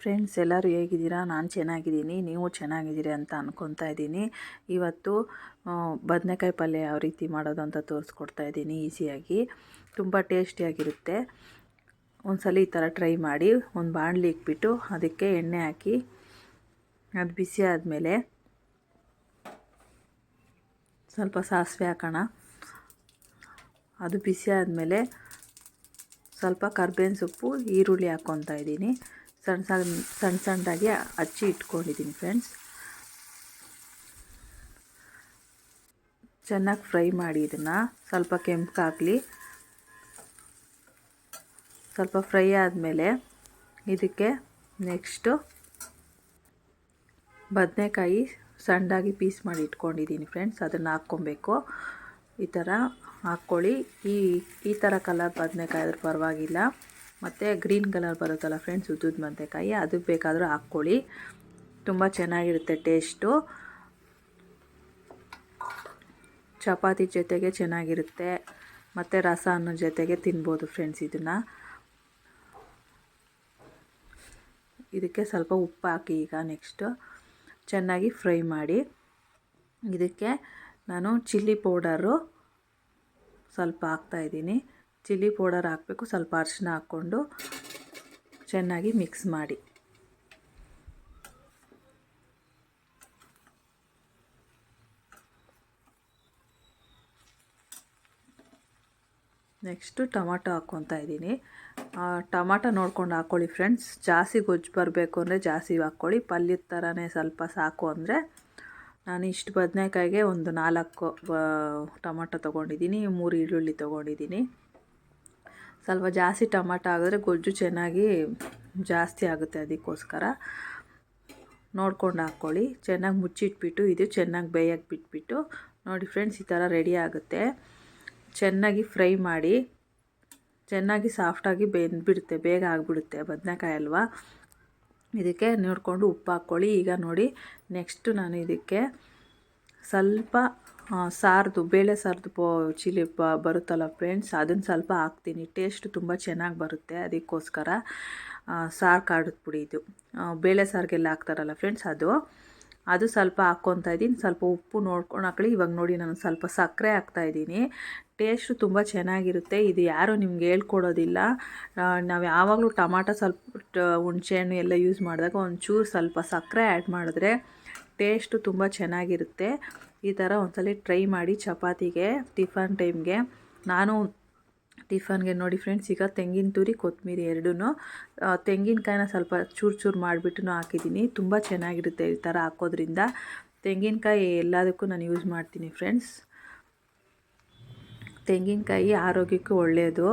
Friends ಎಲ್ಲರೂ ಹೇಗಿದ್ದೀರಾ? ನಾನು ಚೆನ್ನಾಗಿದ್ದೀನಿ, ನೀವು ಚೆನ್ನಾಗಿದ್ದೀರಿ ಅಂತ ಅಂದ್ಕೊತಾ ಇದ್ದೀನಿ. ಇವತ್ತು ಬದನೆಕಾಯಿ ಪಲ್ಯ ಯಾವ ರೀತಿ ಮಾಡೋದು ಅಂತ ತೋರಿಸ್ಕೊಡ್ತಾ ಇದ್ದೀನಿ ಈಸಿಯಾಗಿ. ತುಂಬ ಟೇಸ್ಟಿಯಾಗಿರುತ್ತೆ. ಒಂದ್ಸಲ ಈ ಥರ ಟ್ರೈ ಮಾಡಿ, ಒಂದು ಬಾಣಲಿ ಇಕ್ಬಿಟ್ಟು ಅದಕ್ಕೆ ಎಣ್ಣೆ ಹಾಕಿ, ಅದು ಬಿಸಿ ಆದಮೇಲೆ ಸ್ವಲ್ಪ ಸಾಸಿವೆ ಹಾಕೋಣ. ಅದು ಬಿಸಿ ಆದಮೇಲೆ ಸ್ವಲ್ಪ ಕರ್ಬೇವಿನ ಸೊಪ್ಪು, ಈರುಳ್ಳಿ ಹಾಕ್ಕೊತಾ ಇದ್ದೀನಿ. ಸಣ್ಣ ಸಣ್ಣ ಸಣ್ಣ ಸಣ್ಣದಾಗಿ ಹಚ್ಚಿ ಇಟ್ಕೊಂಡಿದ್ದೀನಿ ಫ್ರೆಂಡ್ಸ್. ಚೆನ್ನಾಗಿ ಫ್ರೈ ಮಾಡಿ ಇದನ್ನು. ಸ್ವಲ್ಪ ಕೆಂಪಗಾಗಲಿ ಸ್ವಲ್ಪ ಫ್ರೈ ಆದಮೇಲೆ ಇದಕ್ಕೆ ನೆಕ್ಸ್ಟು ಬದನೆಕಾಯಿ ಸಣ್ಣದಾಗಿ ಪೀಸ್ ಮಾಡಿ ಇಟ್ಕೊಂಡಿದ್ದೀನಿ ಫ್ರೆಂಡ್ಸ್. ಅದನ್ನು ಹಾಕ್ಕೊಬೇಕು. ಈ ಥರ ಹಾಕ್ಕೊಳ್ಳಿ. ಈ ಈ ಥರ ಕಲರ್ ಬದನೆಕಾಯಿ ಆದರೂ ಪರವಾಗಿಲ್ಲ. ಮತ್ತು ಗ್ರೀನ್ ಕಲರ್ ಬರುತ್ತಲ್ಲ ಫ್ರೆಂಡ್ಸ್, ಉದ್ದುದ ಮಂತೆಕಾಯಿ ಅದು ಬೇಕಾದರೂ ಹಾಕ್ಕೊಳ್ಳಿ. ತುಂಬ ಚೆನ್ನಾಗಿರುತ್ತೆ ಟೇಸ್ಟು. ಚಪಾತಿ ಜೊತೆಗೆ ಚೆನ್ನಾಗಿರುತ್ತೆ. ಮತ್ತು ರಸ ಅನ್ನೋ ಜೊತೆಗೆ ತಿನ್ಬೋದು ಫ್ರೆಂಡ್ಸ್ ಇದನ್ನು. ಇದಕ್ಕೆ ಸ್ವಲ್ಪ ಉಪ್ಪು ಹಾಕಿ ಈಗ ನೆಕ್ಸ್ಟು ಚೆನ್ನಾಗಿ ಫ್ರೈ ಮಾಡಿ. ಇದಕ್ಕೆ ನಾನು ಚಿಲ್ಲಿ ಪೌಡರು ಸ್ವಲ್ಪ ಹಾಕ್ತಾಯಿದ್ದೀನಿ ಚಿಲ್ಲಿ ಪೌಡರ್ ಹಾಕಬೇಕು, ಸ್ವಲ್ಪ ಅರಿಶಿನ ಹಾಕ್ಕೊಂಡು ಚೆನ್ನಾಗಿ ಮಿಕ್ಸ್ ಮಾಡಿ. ನೆಕ್ಸ್ಟು ಟೊಮಾಟೊ ಹಾಕ್ಕೊತಾ ಇದ್ದೀನಿ. ಟೊಮಾಟೊ ನೋಡ್ಕೊಂಡು ಹಾಕ್ಕೊಳ್ಳಿ ಫ್ರೆಂಡ್ಸ್ ಜಾಸ್ತಿ ಗೊಜ್ಜು ಬರಬೇಕು ಅಂದರೆ ಜಾಸ್ತಿ ಹಾಕ್ಕೊಳ್ಳಿ ಪಲ್ಯದ ಥರನೇ ಸ್ವಲ್ಪ ಸಾಕು ಅಂದರೆ ನಾನು ಇಷ್ಟು ಬದನೇಕಾಯಿಗೆ ಒಂದು ನಾಲ್ಕು ಟೊಮಾಟೊ ತೊಗೊಂಡಿದ್ದೀನಿ, ಮೂರು ಈರುಳ್ಳಿ ತೊಗೊಂಡಿದ್ದೀನಿ. ಸ್ವಲ್ಪ ಜಾಸ್ತಿ ಟೊಮಾಟೊ ಆಗಿದ್ರೆ ಗೊಜ್ಜು ಚೆನ್ನಾಗಿ ಜಾಸ್ತಿ ಆಗುತ್ತೆ ಅದಕ್ಕೋಸ್ಕರ. ನೋಡ್ಕೊಂಡು ಹಾಕ್ಕೊಳ್ಳಿ. ಚೆನ್ನಾಗಿ ಮುಚ್ಚಿಟ್ಬಿಟ್ಟು, ಇದು ಚೆನ್ನಾಗಿ ಬೇಯಕ್ಕೆ ಬಿಟ್ಬಿಟ್ಟು. ನೋಡಿ ಫ್ರೆಂಡ್ಸ್, ಈ ಥರ ರೆಡಿ ಆಗುತ್ತೆ. ಚೆನ್ನಾಗಿ ಫ್ರೈ ಮಾಡಿ, ಚೆನ್ನಾಗಿ ಸಾಫ್ಟಾಗಿ ಬೆಂದ್ಬಿಡುತ್ತೆ, ಬೇಗ ಆಗಿಬಿಡುತ್ತೆ ಬದನೆಕಾಯಿ ಅಲ್ವಾ? ಇದಕ್ಕೆ ನೋಡಿಕೊಂಡು ಉಪ್ಪು ಹಾಕ್ಕೊಳ್ಳಿ. ಈಗ ನೋಡಿ, ನೆಕ್ಸ್ಟು ನಾನು ಇದಕ್ಕೆ ಸ್ವಲ್ಪ ಸಾರ್ದು, ಬೇಳೆ ಸಾರ್ದು ಪೋ, ಚಿಲ್ಲಿ ಬರುತ್ತಲ್ಲ ಫ್ರೆಂಡ್ಸ್ ಅದನ್ನು ಸ್ವಲ್ಪ ಹಾಕ್ತೀನಿ. ಟೇಸ್ಟ್ ತುಂಬ ಚೆನ್ನಾಗಿ ಬರುತ್ತೆ ಅದಕ್ಕೋಸ್ಕರ. ಸಾರು ಕಾಡದ ಪುಡಿ ಇದು. ಬೇಳೆ ಸಾರಿಗೆಲ್ಲ ಹಾಕ್ತಾರಲ್ಲ ಫ್ರೆಂಡ್ಸ್ ಅದು. ಅದು ಸ್ವಲ್ಪ ಹಾಕ್ಕೊತಾ ಇದ್ದೀನಿ. ಸ್ವಲ್ಪ ಉಪ್ಪು ನೋಡ್ಕೊಂಡು ಹಾಕೊಳ್ಳಿ ಇವಾಗ ನೋಡಿ ನಾನು ಸ್ವಲ್ಪ ಸಕ್ಕರೆ ಹಾಕ್ತಾಯಿದ್ದೀನಿ ಟೇಸ್ಟ್ ತುಂಬ ಚೆನ್ನಾಗಿರುತ್ತೆ. ಇದು ಯಾರು ನಿಮ್ಗೆ ಹೇಳ್ಕೊಡೋದಿಲ್ಲ. ನಾವು ಯಾವಾಗಲೂ ಟಮಾಟೊ ಸ್ವಲ್ಪ ಹುಣಸೆಹಣ್ಣು ಎಲ್ಲ ಯೂಸ್ ಮಾಡಿದಾಗ ಒಂಚೂರು ಸ್ವಲ್ಪ ಸಕ್ಕರೆ ಆ್ಯಡ್ ಮಾಡಿದ್ರೆ ಟೇಸ್ಟು ತುಂಬ ಚೆನ್ನಾಗಿರುತ್ತೆ. ಈ ಥರ ಒಂದ್ಸಲ ಟ್ರೈ ಮಾಡಿ ಚಪಾತಿಗೆ, ಟಿಫನ್ ಟೈಮ್ಗೆ. ನಾನು ಟಿಫನ್ಗೆ ನೋಡಿ ಫ್ರೆಂಡ್ಸ್, ಈಗ ತೆಂಗಿನ ತುರಿ, ಕೊತ್ತಂಬರಿ ಎರಡೂ ತೆಂಗಿನಕಾಯಿನ ಸ್ವಲ್ಪ ಚೂರು ಚೂರು ಮಾಡಿಬಿಟ್ಟು ಹಾಕಿದ್ದೀನಿ. ತುಂಬ ಚೆನ್ನಾಗಿರುತ್ತೆ ಈ ಥರ ಹಾಕೋದ್ರಿಂದ. ತೆಂಗಿನಕಾಯಿ ಎಲ್ಲದಕ್ಕೂ ನಾನು ಯೂಸ್ ಮಾಡ್ತೀನಿ ಫ್ರೆಂಡ್ಸ್. ತೆಂಗಿನಕಾಯಿ ಆರೋಗ್ಯಕ್ಕೂ ಒಳ್ಳೆಯದು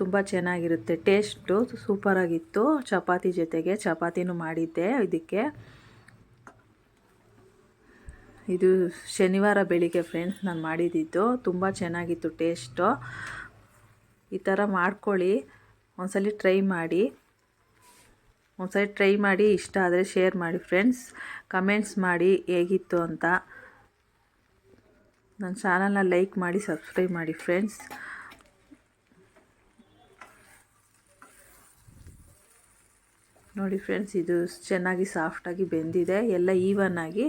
ತುಂಬ ಚೆನ್ನಾಗಿರುತ್ತೆ. ಟೇಸ್ಟು ಸೂಪರಾಗಿತ್ತು. ಚಪಾತಿ ಜೊತೆಗೆ ಚಪಾತಿನೂ ಮಾಡಿದ್ದೆ ಇದಕ್ಕೆ. ಇದು ಶನಿವಾರ ಬೆಳಿಗ್ಗೆ ಫ್ರೆಂಡ್ಸ್ ನಾನು ಮಾಡಿದ್ದಿದ್ದು ತುಂಬ ಚೆನ್ನಾಗಿತ್ತು ಟೇಸ್ಟು ಈ ಥರ ಮಾಡ್ಕೊಳ್ಳಿ. ಒಂದ್ಸಲ ಟ್ರೈ ಮಾಡಿ. ಒಂದ್ಸಲ ಟ್ರೈ ಮಾಡಿ, ಇಷ್ಟ ಆದರೆ ಶೇರ್ ಮಾಡಿ ಫ್ರೆಂಡ್ಸ್ ಕಮೆಂಟ್ಸ್ ಮಾಡಿ ಹೇಗಿತ್ತು ಅಂತ. ನನ್ನ ಚಾನಲ್ನ ಲೈಕ್ ಮಾಡಿ ಸಬ್ಸ್ಕ್ರೈಬ್ ಮಾಡಿ ಫ್ರೆಂಡ್ಸ್ ನೋಡಿ ಫ್ರೆಂಡ್ಸ್ ಇದು ಚೆನ್ನಾಗಿ ಸಾಫ್ಟಾಗಿ ಬೆಂದಿದೆ. ಎಲ್ಲ ಈವನ್ ಆಗಿ.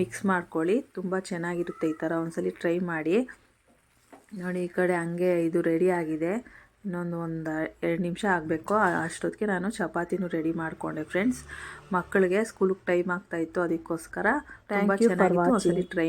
ಮಿಕ್ಸ್ ಮಾಡ್ಕೊಳ್ಳಿ. ತುಂಬ ಚೆನ್ನಾಗಿರುತ್ತೆ ಈ ಥರ ಒಂದ್ಸಲಿ ಟ್ರೈ ಮಾಡಿ. ನೋಡಿ ಈ ಕಡೆ ಹಂಗೆ ಇದು ರೆಡಿ ಆಗಿದೆ. ಇನ್ನೊಂದು ಒಂದು ಎರಡು ನಿಮಿಷ ಆಗಬೇಕು. ಅಷ್ಟೊತ್ತಿಗೆ ನಾನು ಚಪಾತಿನೂ ರೆಡಿ ಮಾಡಿಕೊಂಡೆ ಫ್ರೆಂಡ್ಸ್ ಮಕ್ಕಳಿಗೆ ಸ್ಕೂಲಿಗೆ ಟೈಮ್ ಆಗ್ತಾಯಿತ್ತು ಅದಕ್ಕೋಸ್ಕರ ತುಂಬ ಚೆನ್ನಾಗಿತ್ತು. ಒಂದ್ಸಲಿ ಟ್ರೈ